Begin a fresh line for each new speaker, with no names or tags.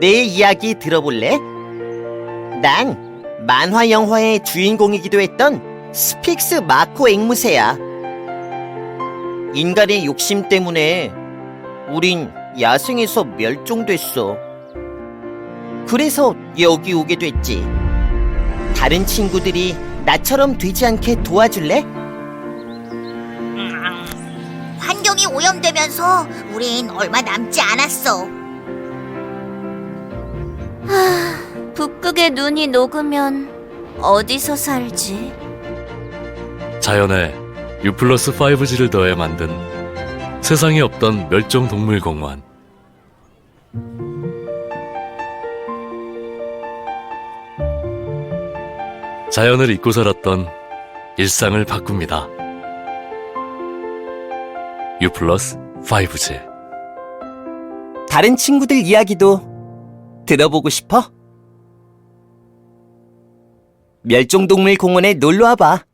내 이야기 들어볼래? 난 만화 영화의 주인공이기도 했던 스픽스 마코 앵무새야. 인간의 욕심 때문에 우린 야생에서 멸종됐어. 그래서 여기 오게 됐지. 다른 친구들이 나처럼 되지 않게 도와줄래?
환경이 오염되면서 우린 얼마 남지 않았어.
북극의 눈이 녹으면 어디서 살지?
자연에 U 플러스 5G를 더해 만든 세상에 없던 멸종 동물 공원. 자연을 잊고 살았던 일상을 바꿉니다. U 플러스 5G.
다른 친구들 이야기도 들어보고 싶어? 멸종동물 공원에 놀러 와봐.